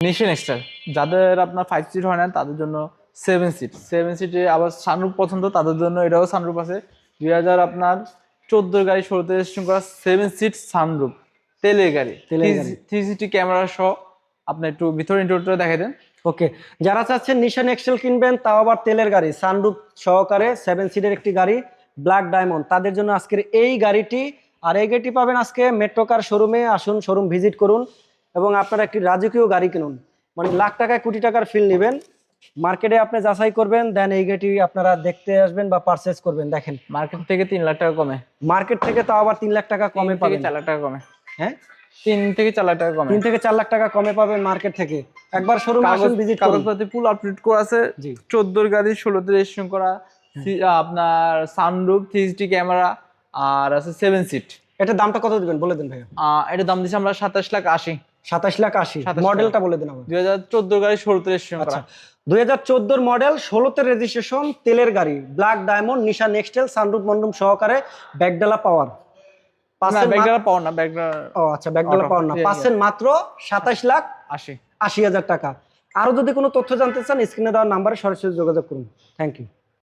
Nation extra যাদের আপনার five seat হয় না তাদের জন্য সেভেন সিট সেভেন সিটে আবার সানরুফ পছন্দ তাদের জন্য এটাও সানরুফ আছে। দুই হাজার আপনার চোদ্দোর গাড়ি ষোলোতে রেজিস্ট্রেশন করা সেভেন সিট সানরুফ। তেলের গাড়ি। থ্রি সিটি ক্যামেরা সহ আপনি একটু ভিতরে ইন্টারভিউটা দেখে দেন। ওকে যারা চাচ্ছেন নিশান এক্সেল কিনবেন তাও আবার তেলের গাড়ি। সানরুফ সহকারে সেভেন সিটের একটি গাড়ি ব্ল্যাক ডায়মন্ড তাদের জন্য আজকের এই গাড়িটি আর এই গাড়িটি পাবেন আজকে মেট্রোকার শোরুমে আসুন শোরুম ভিজিট করুন। এবং আপনারা একটি রাজকীয় গাড়ি কিনুন। মানে লাখ টাকায় কোটি টাকার ফিল নেবেন। মার্কেটে আপনি যাচাই করবেন দেন এই গাড়িটি আপনারা দেখতে আসবেন বা পারচেস করবেন। দেখেন মার্কেট থেকে তিন লাখ টাকা কমে। মার্কেট থেকে তাও আবার তিন লাখ টাকা কমে পাবেন। চার লাখ টাকা কমে। হ্যাঁ? তিন থেকে চার লাখ টাকা কমে। তিন থেকে চার লাখ টাকা কমে পাবেন মার্কেট থেকে। একবার শোরুমে আসুন ভিজিট করুন। কাগজপাতি ফুল আপডেট করা আছে। জি। চোদ্দোর গাড়ি ষোলোতে রেজিস্ট্রেশন করা। আপনার সানরুফ থ্রি ক্যামেরা আর আছে সেভেন সিট এটার দামটা কত দিবেন? বলে দিন ভাই এটার দাম দিচ্ছি আমরা সাতাশ লাখ আশি। সাতাশ লাখ আশি। 27 মডেলটা বলে দিন আমার দুই হাজার চোদ্দোর গাড়ি ষোলোতে রেজিস্ট্রেশন আচ্ছা। দুই হাজার চোদ্দোর মডেল ষোলোতে রেজিস্ট্রেশন তেলের গাড়ি ব্ল্যাক ডায়মন্ড নিশা নেক্সটেল সানরুফ মন্ডুম সহকারে ব্যাগডালা পাওয়ার না পাচ্ছেন ব্যাগটা পাও না ব্যাগটা ও আচ্ছা ব্যাগডালা পাওয়ার না। পাচ্ছেন মাত্র সাতাশ লাখ আশি। আশি হাজার টাকা। আরও যদি কোনো তথ্য জানতে চান স্ক্রিনে দেওয়ার নাম্বারে সরাসরি যোগাযোগ করুন। Thank you